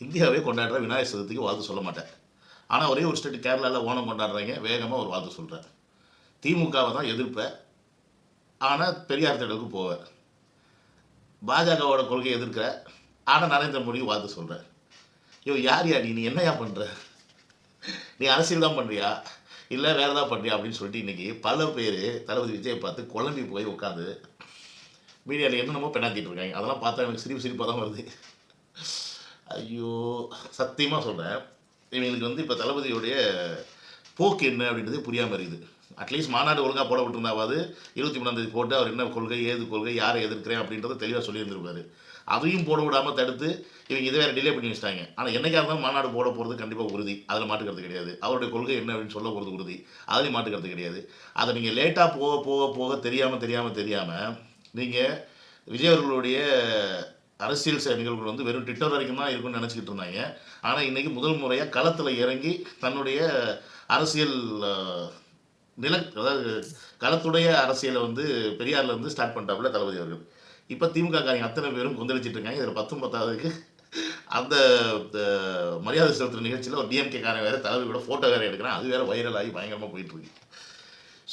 இந்தியாவே கொண்டாடுற விநாயகர் சதுர்த்திக்கு வாழ்த்து சொல்ல மாட்டேன். ஆனால் ஒரே ஒரு ஸ்டேட் கேரளாவில் ஓணம் கொண்டாடுறாங்க வேகமாக ஒரு வாழ்த்து சொல்கிறேன் திமுகவை தான் எதிர்ப்பேன் ஆனால் பெரியார் தடவுக்கு போவேன் பாஜகவோட கொள்கையை எதிர்க்கிற ஆனால் நரேந்திர மோடி வாழ்த்து சொல்கிறேன் ஐயோ யார் யா நீ? நீ என்னையா பண்ணுற நீ அரசியல் தான் பண்ணுறியா இல்லை வேறு ஏதாவது பண்ணுறியா அப்படின்னு சொல்லிட்டு இன்றைக்கி பல பேர் தளபதி விஜய் பார்த்து குழம்பி போய் உட்காந்து மீடியாவில் என்னென்னமோ பெண்ணாத்திட்டு இருக்காங்க. அதெல்லாம் பார்த்தா எனக்கு சிரிப்பு சிரிப்பாக தான் வருது. ஐயோ சத்தியமாக சொல்கிறேன் இவங்களுக்கு வந்து இப்போ தளபதியுடைய போக்கு என்ன அப்படின்றது புரியாமல் இருக்குது. அட்லீஸ்ட் மாநாடு ஒழுங்காக போட விட்டுருந்தாவது இருபத்தி மூணாந்தேதி போட்டு அவர் என்ன கொள்கை ஏது கொள்கை யாரை எதிர்க்கிறேன் அப்படின்றத தெளிவாக சொல்லியிருந்திருப்பாரு. அதையும் போட விடாமல் தடுத்து இவங்க இதை வேறு டிலே பண்ணி வச்சிட்டாங்க. ஆனால் என்னைக்காக இருந்தாலும் மாநாடு போட போகிறது கண்டிப்பாக உறுதி. அதில் மாட்டுக்கிறது கிடையாது. அவருடைய கொள்கை என்ன அப்படின்னு சொல்ல போகிறது உறுதி. அதுலேயும் மாட்டுக்கிறது கிடையாது. அதை நீங்கள் லேட்டாக போக போக போக தெரியாமல் தெரியாமல் தெரியாமல் நீங்கள் விஜய் அவர்களுடைய அரசியல் செயல் நிகழ்வுகள் வந்து வெறும் ட்விட்டர் வரைக்கும் தான் இருக்கும்னு நினச்சிக்கிட்டு இருந்தாங்க. ஆனால் இன்றைக்கி முதல் முறையாக களத்தில் இறங்கி தன்னுடைய அரசியல் நில அதாவது களத்துடைய அரசியலை வந்து பெரியார்லேருந்து ஸ்டார்ட் பண்ணிட்டாப்புல தளபதி அவர்கள். இப்போ திமுக காரங்க அத்தனை பேரும் கொந்தளிச்சிட்டு இருக்காங்க. இதில் பத்தும் பத்தாவதுக்கு அந்த மரியாதை செலுத்துகிற நிகழ்ச்சியில் ஒரு டிஎம்கே காரன் வேறு தலைவர் கூட ஃபோட்டோ வேறு எடுக்கிறேன். அது வேறு வைரல் ஆகி பயங்கரமாக போயிட்டுருக்கு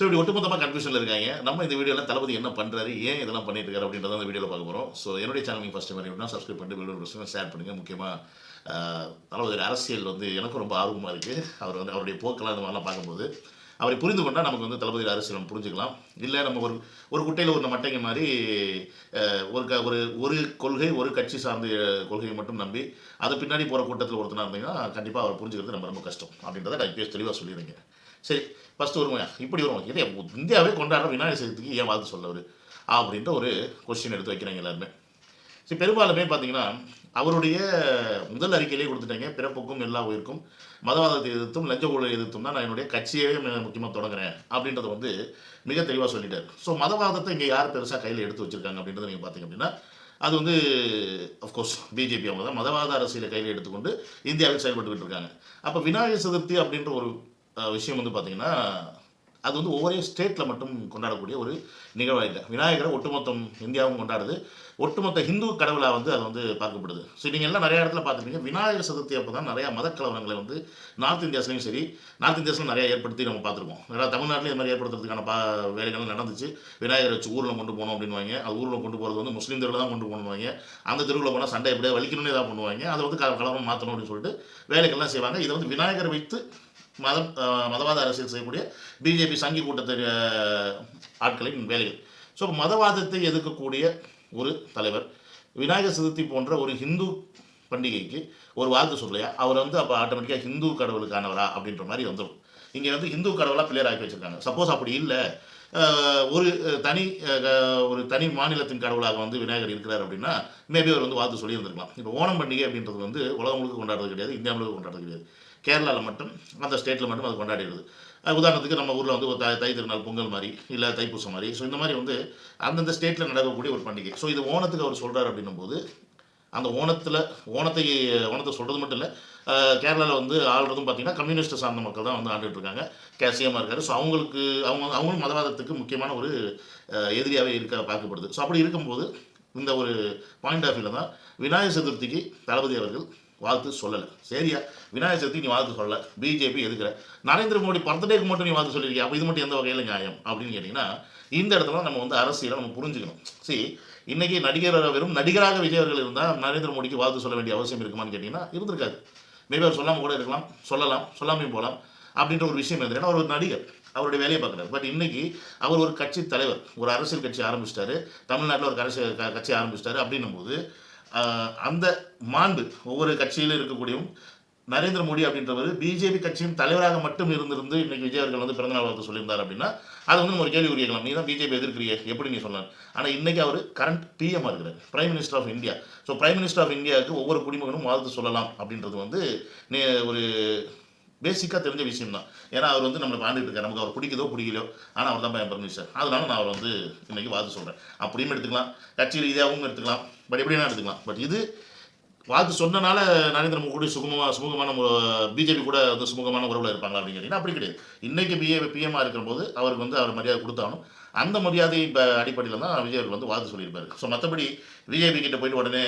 ஸோ இப்படி ஒட்டுமொத்தமாக கன்ஃபியூஷனில் இருக்காங்க. நம்ம இந்த வீடியோவில் தளபதி என்ன பண்ணுறாரு ஏன் இதெல்லாம் பண்ணிட்டு இருக்காரு அப்படின்றத அந்த வீடியோவில் பார்க்க போகிறோம் ஸோ என்னுடைய சேனல் நீங்கள் ஃபஸ்ட் மாதிரி அப்படின்னா சப்ஸ்கிரைப் பண்ணிட்டு வீடியோ பிரச்சனை ஷேர் பண்ணுங்கள் முக்கியமாக தளபதி அரசியல் வந்து எனக்கும் ரொம்ப ஆர்வமாக இருக்குது அவர் வந்து அவருடைய போக்கெல்லாம் இந்த மாதிரிலாம் பார்க்கும்போது அவரை புரிந்து கொண்டால் நமக்கு வந்து தளபதி அரசியல் நம்ம புரிஞ்சுக்கலாம். இல்லை நம்ம ஒரு ஒரு குட்டையில் ஒரு மட்டைங்க மாதிரி ஒரு க ஒரு ஒரு கொள்கை ஒரு கட்சி சார்ந்த கொள்கையை மட்டும் நம்பி அது பின்னாடி போகிற கூட்டத்தில் ஒருத்தனாக இருந்தீங்கன்னா கண்டிப்பாக அவர் புரிஞ்சுக்கிறது நம்ம ரொம்ப கஷ்டம். அப்படின்றத நான் இப்போ தெளிவாக சொல்லிடுங்க சரி ஃபஸ்ட்டு வருவோம் இப்படி வருவோம் இதே இந்தியாவே கொண்டாடுற விநாயகர் சதுர்த்திக்கு ஏன் வாழ்த்து சொல்லவர் அப்படின்ற ஒரு கொஸ்டின் எடுத்து வைக்கிறாங்க எல்லாருமே. சரி பெரும்பாலுமே பார்த்தீங்கன்னா அவருடைய முதல் அறிக்கையிலே கொடுத்துட்டாங்க. பிறப்புக்கும் எல்லா உயிருக்கும். மதவாதத்தை எதிர்த்தும் லஞ்ச ஊழலை எதிர்த்தும் தான் நான் என்னுடைய கட்சியவே முக்கியமாக தொடங்குறேன் அப்படின்றத வந்து மிக தெளிவாக சொல்லிட்டார். ஸோ மதவாதத்தை இங்கே யார் பெருசாக கையில் எடுத்து வச்சிருக்காங்க அப்படின்றத நீங்கள் பார்த்தீங்க அப்படின்னா அது வந்து அஃப்கோர்ஸ் பிஜேபி அவங்க தான் மதவாத அரசியலை கையில் எடுத்துக்கொண்டு இந்தியாவில் செயல்பட்டுக்கிட்டு இருக்காங்க. அப்போ விநாயகர் சதுர்த்தி அப்படின்ற ஒரு விஷயம் வந்து பார்த்தீங்கன்னா அது வந்து ஒவ்வொரு ஸ்டேட்டில் மட்டும் கொண்டாடக்கூடிய ஒரு நிகழ்வாக இல்லை. விநாயகரை ஒட்டுமொத்தம் இந்தியாவும் கொண்டாடுது. ஒட்டுமொத்த ஹிந்து கடவுளாக வந்து அது வந்து பார்க்கப்படுது. ஸோ நீங்கள் எல்லாம் நிறைய இடத்துல பார்த்துருப்பீங்க. விநாயகர் சதுர்த்தி அப்போ தான் நிறையா மதக்கலவரங்களை வந்து நார்த் இந்தியாஸ்லையும் சரி நார்த் இந்தியாஸ்லையும் நிறையா ஏற்படுத்தி நம்ம பார்த்துருக்கோம். நிறையா தமிழ்நாட்டில் இது மாதிரி ஏற்படுத்துறதுக்கான பா வேலைகள் நடந்துச்சு. விநாயகரை வச்சு ஊரில் கொண்டு போனோம் அப்படின்வாங்க அது ஊரில் கொண்டு போகிறது வந்து முஸ்லீம் தெருவில் தான் கொண்டு போகணுவாங்க அந்த தெருவில் போனால் சண்டை எப்படியா வலிக்கணும்னு ஏதாவது பண்ணுவாங்க. அதை வந்து க- கலவரம் மாற்றணும் அப்படின்னு சொல்லிட்டு வேலைகள்லாம் செய்வாங்க. இதை வந்து விநாயகரை வைத்து மதம் மதவாத அரசியல் செய்யக்கூடிய பிஜேபி சங்கி கூட்டத்தை ஆட்களின் வேலைகள். ஸோ மதவாதத்தை எதிர்க்கக்கூடிய ஒரு தலைவர் விநாயகர் சதுர்த்தி போன்ற ஒரு ஹிந்து பண்டிகைக்கு ஒரு வாழ்த்து சொல்லலையா? அவர் வந்து அப்போ ஆட்டோமேட்டிக்காக ஹிந்து கடவுளுக்கானவரா அப்படின்ற மாதிரி வந்துடும் இங்கே வந்து ஹிந்து கடவுளாக பிளேயர் ஆக்கி வச்சுருக்காங்க. சப்போஸ் அப்படி இல்லை ஒரு தனி ஒரு தனி மாநிலத்தின் கடவுளாக வந்து விநாயகர் இருக்கிறார் அப்படின்னா மேபி அவர் வந்து வாழ்த்து சொல்லியிருந்திருக்கலாம். இப்போ ஓணம் பண்டிகை அப்படின்றது வந்து உலகம் முழுக்க கொண்டாடுறது கிடையாது இந்தியா முழுக்க கொண்டாடுறது கிடையாது. கேரளாவில் மட்டும் அந்த ஸ்டேட்டில் மட்டும் அது கொண்டாடிடுது. உதாரணத்துக்கு நம்ம ஊரில் வந்து ஒரு தை தை திருநாள் பொங்கல் மாதிரி இல்லை தைப்பூசம் மாதிரி. ஸோ இந்த மாதிரி வந்து அந்தந்த ஸ்டேட்டில் நடக்கக்கூடிய ஒரு பண்டிகை. ஸோ இது ஓணத்துக்கு அவர் சொல்கிறார் அப்படின்னும் போது அந்த ஓணத்தில் ஓணத்தை ஓணத்தை சொல்கிறது மட்டும் இல்லை கேரளாவில் வந்து ஆள்றதும் பார்த்திங்கன்னா கம்யூனிஸ்ட் சார்ந்த மக்கள் தான் வந்து ஆண்டுகிட்டு இருக்காங்க. கேசியமாக இருக்காரு. ஸோ அவங்களுக்கு அவங்க அவங்களும் மதவாதத்துக்கு முக்கியமான ஒரு எதிரியாகவே இருக்க பார்க்கப்படுது. ஸோ அப்படி இருக்கும்போது இந்த ஒரு பாயிண்ட் ஆஃப் வியூவில் தான் விநாயகர் சதுர்த்திக்கு தளபதி அவர்கள் வாழ்த்து சொல்லலை. சரியா? விநாயகர் சதுர்த்தி நீ வாழ்த்து சொல்லலை. பிஜேபி எதுக்குற? நரேந்திர மோடி பர்த்டேக்கு மட்டும் நீ வாழ்த்து சொல்லியிருக்கியா அப்போ இது மட்டும் எந்த வகையில் நியாயம்? அப்படின்னு கேட்டிங்கன்னா இந்த இடத்துல நம்ம வந்து அரசியலை நம்ம புரிஞ்சுக்கணும். சரி இன்னைக்கு நடிகர் வெறும் நடிகராக விஜய் அவர்கள் இருந்தால் நரேந்திர மோடிக்கு வாழ்த்து சொல்ல வேண்டிய அவசியம் இருக்குமான்னு கேட்டிங்கன்னா இருந்திருக்காது. மேபி அவர் சொல்லாமல் கூட இருக்கலாம் சொல்லலாம் சொல்லாமையும் போகலாம் அப்படின்ற ஒரு விஷயம் இருந்தது ஏன்னா அவர் ஒரு நடிகர். அவருடைய வேலையை பார்க்குறாரு. பட் இன்னைக்கு அவர் ஒரு கட்சி தலைவர் ஒரு அரசியல் கட்சி ஆரம்பிச்சிட்டாரு. தமிழ்நாட்டில் ஒரு அரசியல் க- கட்சி ஆரம்பிச்சிட்டாரு அப்படின்னும் போது அந்த மாண்பு ஒவ்வொரு கட்சியிலும் இருக்கக்கூடியவும் நரேந்திர மோடி அப்படின்றவர் பிஜேபி கட்சியின் தலைவராக மட்டும் இருந்திருந்து இன்னைக்கு விஜய் அவர்கள் வந்து பிறந்தநாள் வாழ்த்து சொல்லியிருந்தார் அப்படின்னா அது வந்து நம்ம ஒரு கேள்வி கேட்கலாம். நீ தான் பிஜேபி எதிர்க்கிறிய? எப்படி நீ சொல்லலாம் ஆனால் இன்னைக்கு அவர் கரண்ட் பிஎம் இருக்கிறார். Prime minister of India so prime minister of இந்தியாவுக்கு ஒவ்வொரு குடிமகனும் வாழ்த்து சொல்லலாம் அப்படின்றது வந்து நே- ஒரு பேசிக்காக தெரிஞ்ச விஷயம் தான் ஏன்னா அவர் வந்து நம்மளை பாண்டிட்டு இருக்கார். நமக்கு அவர் பிடிக்குதோ பிடிக்கலையோ ஆனால் அவர் தான் என் மினிஸ்டர் அதனால நான் அவர் வந்து இன்னைக்கு வாழ்த்து சொல்கிறேன் அப்படியும் எடுத்துக்கலாம். கட்சி ரீதியாகவும் எடுத்துக்கலாம். பட் எப்படினா எடுத்துக்கலாம். பட் இது வாக்கு சொன்னனால நரேந்திர மோடி கூட சுகமாக சுமூகமான பிஜேபி கூட வந்து சுமூகமான உறவில் இருப்பாங்க அப்படின்னு கேட்டிங்கன்னா அப்படி கிடையாது. இன்றைக்கி பிஏ பிஎம்மாக இருக்கிற போது அவருக்கு வந்து அவர் மரியாதை கொடுத்தாலும் அந்த மரியாதை இப்போ அடிப்படையில் தான் விஜய் அவர்கள் வந்து வாத்து சொல்லியிருப்பார். ஸோ மற்றபடி பிஜேபி கிட்ட போயிட்டு உடனே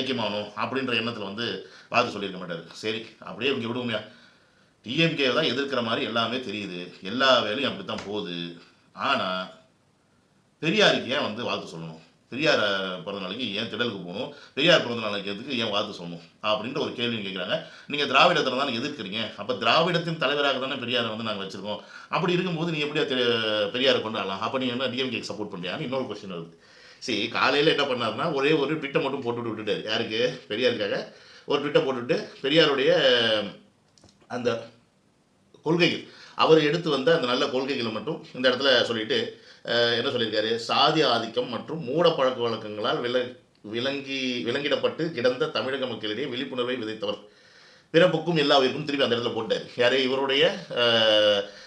ஐக்கியமாகணும் அப்படின்ற எண்ணத்தில் வந்து வாத்து சொல்லியிருக்க மாட்டார். சரி அப்படியே இங்கே விடுவோமையா. டிஎம்கே தான் எதிர்க்கிற மாதிரி எல்லாமே தெரியுது. எல்லா வேலையும் அப்படி தான் போகுது. ஆனால் பெரியாருக்கு ஏன் வந்து வாழ்த்து சொல்லணும்? பெரியார் பிறந்த நாளைக்கு ஏன் திடலுக்கு போகணும் பெரியார் பிறந்த நாளைக்கு எதுக்கு ஏன் வாழ்த்து சொல்லணும் அப்படின்ற ஒரு கேள்வி கேட்குறாங்க. நீங்கள் திராவிடத்தில் தான் எதிர்க்கிறீங்க? அப்போ திராவிடத்தின் தலைவராக தானே பெரியாரை வந்து நாங்கள் வச்சுருக்கோம். அப்படி இருக்கும்போது நீ எப்படியா தெ- பெரியாரை கொண்டு வரலாம் அப்போ நீ என்ன டிஎம்கேக்கு சப்போர்ட் பண்ணுறியான்னு இன்னொரு கொஸ்டின் வருது. சரி காலையில் என்ன பண்ணாருன்னா ஒரே ஒரு ட்விட்டை மட்டும் போட்டுவிட்டு விட்டுட்டார். யாருக்கு? பெரியாருக்காக. ஒரு ட்விட்டை போட்டுவிட்டு பெரியாருடைய அந்த கொள்கைகள். அவர் எடுத்து வந்த அந்த நல்ல கொள்கைகளை மட்டும் இந்த இடத்துல சொல்லிட்டு என்ன சொல்லியிருக்காரு? சாதி ஆதிக்கம் மற்றும் மூட பழக்க வழக்கங்களால் வில விளங்கி விலங்கிடப்பட்டு கிடந்த தமிழக மக்களிடையே விழிப்புணர்வை விதைத்தவர். பிறப்புக்கும் எல்லா உயிருக்கும் திருப்பி அந்த இடத்துல போட்டார். யாரே? இவருடைய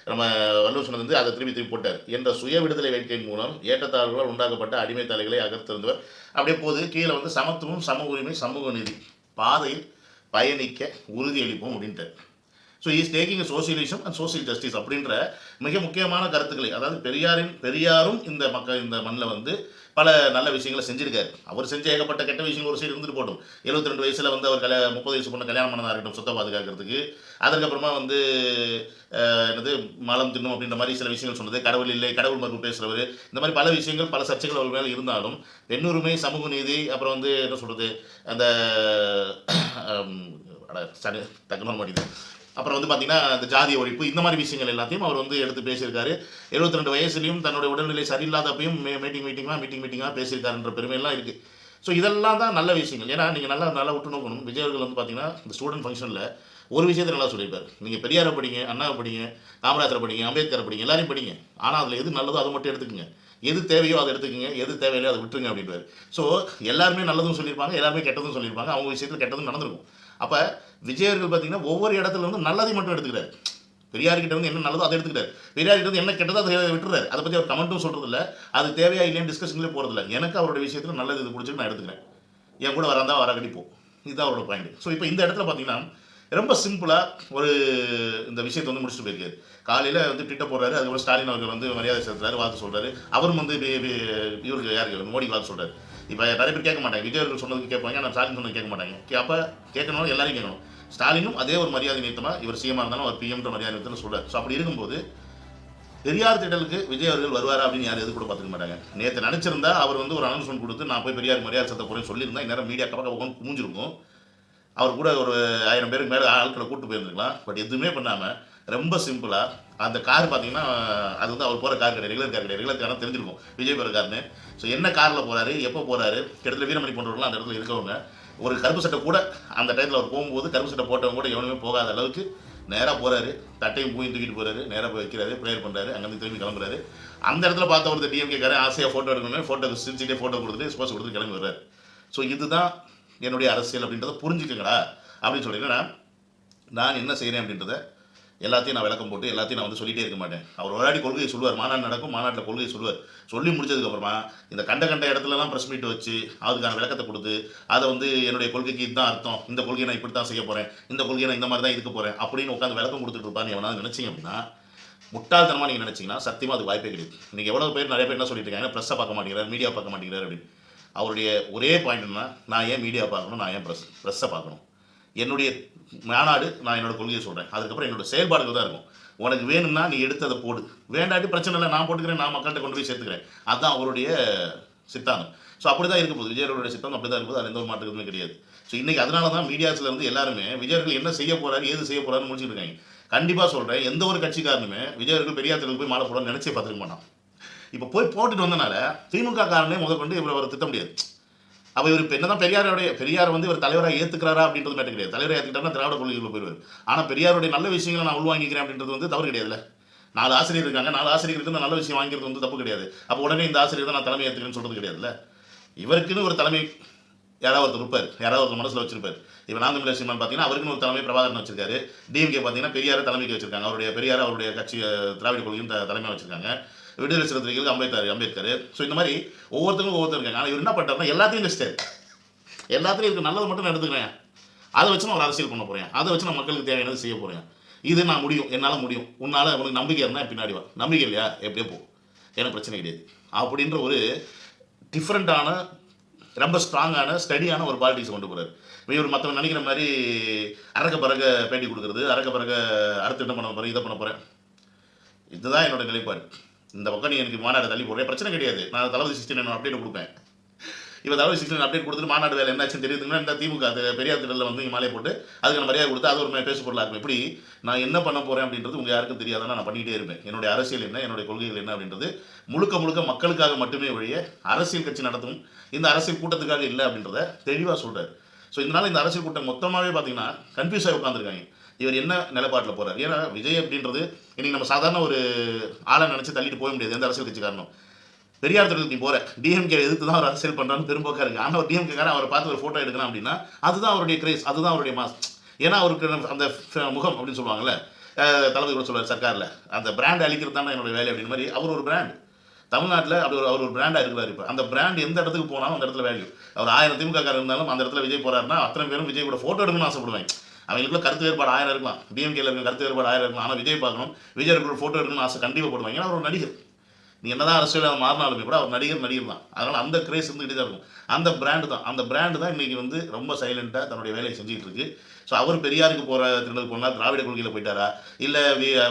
நம்ம வல்லூர் சொன்னது வந்து அதை திருப்பி திருப்பி போட்டார். என்ற சுய விடுதலை வேட்கையின் மூலம் ஏற்றத்தாழ்வுகளால் உண்டாக்கப்பட்ட அடிமை தலைகளை அகர்த்திருந்தவர். அப்படியே போது கீழே வந்து சமத்துவம் சம உரிமை சமூக நீதி. பாதையில் பயணிக்க உறுதியளிப்போம் அப்படின்ட்டார். So is taking socialism and social justice அப்படின்ற மிக முக்கியமான கருத்துக்களை அதாவது பெரியாரின் பெரியாரும் இந்த மக்கள் இந்த மண்ணில் வந்து பல நல்ல விஷயங்களை செஞ்சிருக்காரு. அவர் செஞ்ச ஏகப்பட்ட கெட்ட விஷயங்கள் ஒரு சைடு இருந்துட்டு போட்டோம். எழுபத்தி ரெண்டு வயசில் வந்து அவர் கல்யா முப்பது வயசு பொண்ணு கல்யாணம் பண்ணதாக இருக்கட்டும் சொத்தை பாதுகாக்கிறதுக்கு. அதுக்கப்புறமா வந்து என்னது மலம் தின்னும் அப்படின்ற மாதிரி சில விஷயங்கள் சொன்னது. கடவுள் இல்லை கடவுள் மறுப்பு பேசுகிறவர் இந்த மாதிரி பல விஷயங்கள் பல சர்ச்சைகள் அவர் மேலே இருந்தாலும் பெண்ணுரிமை சமூக நீதி அப்புறம் வந்து என்ன சொல்கிறது அந்த ஹம், அட, மாட்டேங்குது அப்புறம் வந்து பார்த்தீங்கன்னா இந்த ஜாதி ஒழிப்பு இந்த மாதிரி விஷயங்கள் எல்லாத்தையும் அவர் வந்து எடுத்து பேசியிருக்காரு. 72 ரெண்டு வயசுலையும் தன்னுடைய உடல்நிலை சரியில்லாதப்பையும் மீட்டிங் மீட்டிங்காக மீட்டிங் மீட்டிங்காக பேசியிருக்காருன்ற பெருமையெல்லாம் இருக்குது ஸோ இதெல்லாம் தான் நல்ல விஷயங்கள். ஏன்னா நீங்கள் நல்லா நல்லா விட்டு நோக்கணும். விஜய் அவர்கள் வந்து பார்த்தீங்கன்னா இந்த ஸ்டூடெண்ட் ஃபங்க்ஷனில் ஒரு விஷயத்தை நல்லா சொல்லியிருப்பார். நீங்கள் பெரியாரை படிங்க அண்ணாவை படிங்க காமராஜரை படிங்க அம்பேத்கரை படிங்க எல்லாரையும் படிங்க. ஆனால் அதில் எது நல்லதோ அதை மட்டும் எடுத்துக்கோங்க. எது தேவையோ அதை எடுத்துக்கங்க எது தேவையில்லையோ அதை விட்டுருங்க அப்படின்றாரு ஸோ எல்லாருமே நல்லதும் சொல்லியிருப்பாங்க எல்லாருமே கெட்டதும் சொல்லியிருப்பாங்க அவங்க விஷயத்தில் கெட்டதும் நடந்திருக்கும். அப்போ விஜயர்கள் பார்த்தீங்கன்னா ஒவ்வொரு இடத்துல இருந்து நல்லதை மட்டும் எடுத்துக்கிறாரு. பெரியார் கிட்ட வந்து என்ன நல்லதோ அதை எடுத்துக்கிறார். பெரியார் கிட்ட வந்து என்ன கெட்டதோ அதை விட்டுறாரு. அதை பற்றி அவர் கமெண்ட்டும் சொல்கிறது இல்லை. அது தேவையா இல்லைன்னு டிஸ்கஷன்லேயே போகிறதில்ல எனக்கு அவருடைய விஷயத்தில் நல்லது இது பிடிச்சிட்டு நான் எடுத்துக்கிறேன். என் கூட வராந்தா வர கடிப்போம் இதுதான் அவரோட பாயிண்ட் ஸோ இப்போ இந்த இடத்துல பார்த்தீங்கன்னா ரொம்ப சிம்பிளாக ஒரு இந்த விஷயத்தை வந்து முடிச்சுட்டு போயிருக்காரு. காலையில் வந்து ட்விட்டர் போடுறாரு அதுக்கப்புறம் ஸ்டாலின் அவர்கள் வந்து மரியாதை செலுத்துறாரு வாக்கு சொல்கிறாரு அவரும் வந்து இவருக்கு யாருக்கு மோடி வாழ்த்து சொல்கிறாரு இப்போ நிறைய பேர் கேட்க மாட்டாங்க. விஜய் அவர்கள் சொன்னதுக்கு கேட்பாங்க ஆனால் ஸ்டாலின் சொன்னது கேட்க மாட்டாங்க. அப்போ கேட்கணும் எல்லாரும் கேட்கணும். ஸ்டாலினும் அதே ஒரு மரியாதை நிறுத்தமாக இவர் சிஎம்மாக இருந்தாலும் அவர் பிஎம்ன்ற மரியாதை நிறுத்தம்னு சொல்கிறார் ஸோ அப்படி இருக்கும்போது பெரியார் திடலுக்கு விஜய் அவர்கள் வருவாரா அப்படின்னு யாரும் எது கூட பார்த்துக்க மாட்டாங்க. நேற்று நினச்சிருந்தா அவர் வந்து ஒரு அனௌன்ஸ்மெண்ட் கொடுத்து நான் போய் பெரியார் மரியாதை சத்த போகிறேன்னு சொல்லியிருந்தா இந்நேரம் மீடியா கப்பக்க பக்கம் மூஞ்சிருக்கும் அவர் கூட ஒரு ஆயிரம் பேருக்கு மேலே ஆட்களை கூப்பிட்டு போயிருந்துருக்கலாம். பட் எதுவுமே பண்ணாமல் ரொம்ப சிம்பிளாக அந்த கார் பார்த்தீங்கன்னா அது வந்து அவர் போகிற கார் கிடையாது ரெகுலர் கார் கிடையாது ரெகுலர் காரணம் தெரிஞ்சிருக்கும். விஜய் போகிற கார்னு ஸோ என்ன காரில் போகிறாரு எப்போ போகிறாரு இடத்துல வீரமணி போன்றவர்கள்லாம் அந்த இடத்துல இருக்கவங்க. ஒரு கருப்பு சட்டை கூட அந்த டைத்தில் அவர் போகும்போது கருப்பு சட்டை போட்டவங்க கூட எவனுமே போகாத அளவுக்கு நேராக போகிறாரு தட்டையும் பூயும் தூக்கிட்டு போகிறாரு நேராக போய் வைக்கிறாரு ப்ரேயர் பண்ணுறாரு அங்கேருந்து திரும்பி கிளம்புறாரு. அந்த இடத்துல பார்த்த ஒரு டிஎம்கே காரன் ஆசையாக ஃபோட்டோ எடுக்கணும் ஃபோட்டோ சிரிச்சுட்டே ஃபோட்டோ கொடுத்துட்டு ஸ்போர்ட்ஸ் கொடுத்துட்டு கிளம்பி வர்றாரு. ஸோ இதுதான் என்னுடைய அரசியல் அப்படின்றத புரிஞ்சுக்கங்கடா அப்படின்னு சொல்லிட்டு நான் என்ன செய்கிறேன் அப்படின்றத எல்லாத்தையும் நான் விளக்கம் போட்டு எல்லாத்தையும் நான் வந்து சொல்லிகிட்டே இருக்க மாட்டேன். அவர் ஒரு கொள்கையை சொல்லுவார். மாநாடு நடக்கும் மாநாட்டில் கொள்கையை சொல்லுவார். சொல்லி முடிச்சதுக்கப்புறமா இந்த கண்ட கண்ட இடத்துலலாம் ப்ரெஸ் மீட் வச்சு அதுக்கான விளக்கத்தை கொடுத்து அதை வந்து என்னுடைய கொள்கைக்கு இதுதான் அர்த்தம். இந்த கொள்கையை நான் இப்படி தான் செய்ய போகிறேன் இந்த கொள்கையை நான் இந்த மாதிரி தான் இருக்க போகிறேன் அப்படின்னு உட்காந்து விளக்கம் கொடுத்துட்டு இருப்பான்னு எவனாவது நினச்சிங்க அப்படின்னா முட்டாள்தனமாக நீங்கள் நினச்சிங்கன்னா சத்தியமாக அது வாய்ப்பே கிடையாது. நீங்கள் எவ்வளோ பேர் நிறைய பேர் என்ன சொல்லிட்டு இருக்காங்க? ப்ரெஸ்ஸை பார்க்க மாட்டேங்கிறார் மீடியா பார்க்க மாட்டேங்கிறார் அப்படின்னு. அவருடைய ஒரே பாயிண்ட் என்ன நான் ஏன் மீடியா பார்க்கணும் நான் ஏன் ப்ரெஸ் ப்ரெஸ்ஸை பார்க்கணும்? என்னுடைய மாநாடு நான் என்னோட கொள்கையை சொல்கிறேன் அதுக்கப்புறம் என்னோட செயல்பாடுகள் தான் இருக்கும். உனக்கு வேணும்னா நீ எடுத்து அதை போடு. வேண்டாட்டி பிரச்சனை இல்லை நான் போட்டுக்கிறேன் நான் மக்கள்கிட்ட கொண்டு போய் சேர்த்துக்கிறேன். அதுதான் அவருடைய சித்தாந்தம். ஸோ அப்படி தான் இருக்க போகுது. விஜயரோட சித்தாந்தம் அப்படி தான் இருக்கும் அது எந்த ஒரு மாற்றமே கிடையாது. ஸோ இன்றைக்கி அதனால தான் மீடியாஸில் இருந்து எல்லாருமே விஜயர்கள் என்ன செய்ய போகிறாரு ஏது செய்ய போகிறாருன்னு முடிச்சுட்டு இருக்காங்க. கண்டிப்பாக சொல்கிறேன் எந்த ஒரு கட்சிக்காரனுமே விஜயர்கள் பெரியார் போய் மாலை போடணும்னு நினச்சே பார்த்துருக்க மாட்டான். இப்போ போய் போட்டுட்டு வந்தனால திமுக காரனே முதற்கொண்டு இவர் அவர் திட்ட முடியாது. அப்போ இவர் இப்போ என்னதான் பெரியாருடைய பெரியார் வந்து இவர் தலைவராக ஏற்றுக்கிறாரா அப்படின்றது மேட்டர் கிடையாது. தலைவரை ஏற்றுக்கிட்டாருன்னா திராவிட கொள்கைகள் போயிடுவார். ஆனால் பெரியாருடைய நல்ல விஷயங்களை நான் உள்வாங்கிக்கிறேன் அப்படின்றது வந்து தவறு கிடையாதுல்ல. நாலு ஆசிரியர் இருக்காங்க. நாலு ஆசிரியருக்கு இந்த நல்ல விஷயம் வாங்கிறது வந்து தப்பு கிடையாது. அப்போ உடனே இந்த ஆசிரியர் தான் நான் தலைமை ஏற்றுக்கிறேன்னு சொல்கிறது கிடையாதுல்ல. இவருக்குன்னு ஒரு தலைமை யாராவது ஒருத்தர் இருப்பார். யாராவது ஒருத்தர் மனசில் வச்சிருப்பார். இப்போ நான் தமிழர் சீமான் பார்த்தீங்கன்னா அவருக்குன்னு ஒரு தலைமை பிரபாகரன் வச்சிருக்காரு. டிஎம்கே பார்த்தீங்கன்னா பெரியார தலைமைக்கு வச்சிருக்காங்க. அவருடைய பெரியார் அவருடைய கட்சி திராவிட கொள்கையும் தலைமை தலைமையாக வச்சிருக்காங்க. விடுதலை சிறுத்தைகளுக்கு அம்பேத்கர் அம்பேத்கர். ஸோ இந்த மாதிரி ஒவ்வொருத்தருக்கும் ஒவ்வொருத்தர் இருக்காங்க. ஆனால் இவர் என்ன பண்ணுறாருன்னா எல்லாத்தையும் வச்சுட்டாரு எல்லாத்துலையும் இருக்கு நல்லது மட்டும் நான் எடுத்துக்கிறேன். அதை வச்சு நான் ஒரு அரசியல் பண்ண போகிறேன் அதை வச்சு நான் மக்களுக்கு தேவையானது செய்ய போகிறேன் இது நான் முடியும். என்னால் முடியும். உன்னால் உனக்கு நம்பிக்கை இருந்தால் பின்னாடி வா. நம்பிக்கை இல்லையா? எப்படியே போ. எனக்கு பிரச்சனை கிடையாது. அப்படின்ற ஒரு டிஃப்ரெண்ட்டான ரொம்ப ஸ்ட்ராங்கான ஸ்டடியான ஒரு பாலிட்டிக்ஸ் கொண்டு போகிறார் இவர் மற்றவங்க நினைக்கிற மாதிரி அரக்க பறக்க பேட்டி கொடுக்குறது அரக்க பறக்க அடுத்து என்ன பண்ண போகிறேன் இதை பண்ண போகிறேன் இதுதான் என்னோட நிலைப்பாடு. இந்த பக்கம் நீ எனக்கு மாநாடு தள்ளி போடுறேன். பிரச்சனை கிடையாது. நான் தளபதி சிக்ஸ்டி நைன் அப்டேட் கொடுப்பேன். இப்போ தகவல் சிக்ஸ்டி அப்டேட் கொடுத்துட்டு மாநாடு வேலை என்னாச்சுன்னு தெரியுதுங்கன்னா இந்த திமுக அது பெரியார் திடலில் வந்து இங்கே மாலையை போட்டு அதுக்கு மரியாதை கொடுத்து அது ஒரு பேசு பொருளாக இருக்கும். இப்படி நான் என்ன பண்ண போகிறேன் அப்படின்றது உங்கள் யாருக்கும் தெரியாதுன்னா நான் பண்ணிகிட்டே இருப்பேன். என்னுடைய அரசியல் என்ன? என்னுடைய கொள்கைகள் என்ன அப்படின்றது முழுக்க முழுக்க மக்களுக்காக மட்டுமே ஒழிய அரசியல் கட்சி நடத்தும் இந்த அரசியல் கூட்டத்துக்காக இல்லை அப்படின்றத தெளிவாக சொல்கிறார் ஸோ இதனால் இந்த அரசியல் கூட்டம் மொத்தமாகவே பார்த்தீங்கன்னா கன்ஃபியூஸ் ஆகி உட்காந்துருக்காங்க இவர் என்ன நிலைப்பாட்டில் போகிறார் ஏன்னா விஜய் அப்படின்றது இன்றைக்கி நம்ம சாதாரண ஒரு ஆளை நினச்சி தள்ளிட்டு போக முடியாது. எந்த அரசியல் கட்சி காரணம் பெரியார் தொழில் நீ போற. டிஎம்கே எதிர்த்து தான் அவர் அரசியல் பண்ணுறான்னு பெரும்போக்காக இருக்கு ஆனால் ஒரு டிஎம்கே காரன் அவரை பார்த்து ஒரு ஃபோட்டோ எடுக்கலாம் அப்படின்னா அதுதான் அவருடைய கிரேஸ் அதுதான் அவருடைய மாஸ் ஏன்னா அவருக்கு நம்ம அந்த முகம் அப்படின்னு சொல்லுவாங்கல்ல தளபதி கூட சொல்லுவார் சர்க்காரில். அந்த பிராண்ட் அழிக்கிறது தான் என்னோட வேலை அப்படின்னு மாதிரி அவர் ஒரு பிராண்ட் தமிழ்நாட்டில் அப்படி ஒரு அவர் ஒரு பிராண்டாக இருக்கிறார் இப்போ. அந்த பிராண்ட் எந்த இடத்துக்கு போனாலும் அந்த இடத்துல வேல்யூ அவர் ஆயிரம் திமுக காரர் இருந்தாலும் அந்த இடத்துல விஜய் போறாருன்னா அத்தனை பேரும் விஜய் கூட ஃபோட்டோ எடுக்கணும்னு ஆசைப்படுவேன். அவங்களுக்குள்ள கருத்து வேறுபாடு ஆயிரம் இருக்கலாம். டிஎம்கேல இருக்க கருத்து வேறுபாடு ஆயிரம் இருக்கலாம். ஆனால் விஜய் பார்க்கணும். விஜய் கூட ஃபோட்டோ எடுக்கணும்னு ஆசை கண்டிப்பாக போடுவாங்க. ஏன்னா அவர் ஒரு நீங்கள் நீ என்னதான் அரசியல் மாறினாலுமே கூட அவர் நடிகர் நடிகர் தான். அதனால் அந்த கிரேஸ் இருந்துகிட்டே தான் இருக்கும். அந்த பிராண்டு தான். அந்த பிராண்டு தான் இன்னைக்கு வந்து ரொம்ப சைலண்ட்டாக தன்னுடைய வேலையை செஞ்சுட்டு இருக்கு. ஸோ அவர் பெரியாருக்கு போகிற திருநெல் போனால் திராவிட கொள்கையில் போயிட்டாரா? இல்லை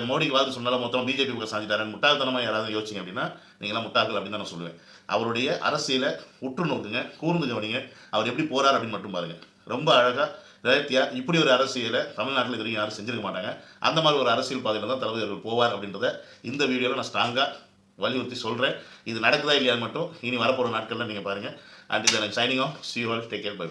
மோடிக்கு வாழ்த்து சொன்னாலும் மொத்தம் பிஜேபி பக்கம் சாஞ்சிட்டாரா முட்டாள்தனமாக யாராவது யோசிச்சிங்க அப்படின்னா நீங்களாம் முட்டாள்கள் அப்படின்னு தான் நான் சொல்லுவேன். அவருடைய அரசியலை உற்று நோக்குங்க கூர்ந்து கவனிங்க. அவர் எப்படி போகிறார் அப்படின்னு மட்டும் பாருங்க. ரொம்ப அழகாக ரேத்தியா இப்படி ஒரு அரசியலை தமிழ்நாட்டில் இது வரைக்கும் யாரும் செஞ்சிருக்க மாட்டாங்க. அந்த மாதிரி ஒரு அரசியல் பாதையில் தான் தளபதி அவர்கள் போவார் அப்படின்றத இந்த வீடியோவில் நான் ஸ்ட்ராங்காக வலியுறுத்தி சொல்கிறேன் இது நடக்குதா இல்லையா மட்டும் இனி வரப்போகிற நாட்களில் நீங்கள் பாருங்கள் அண்ட் இதை signing off see all take care bye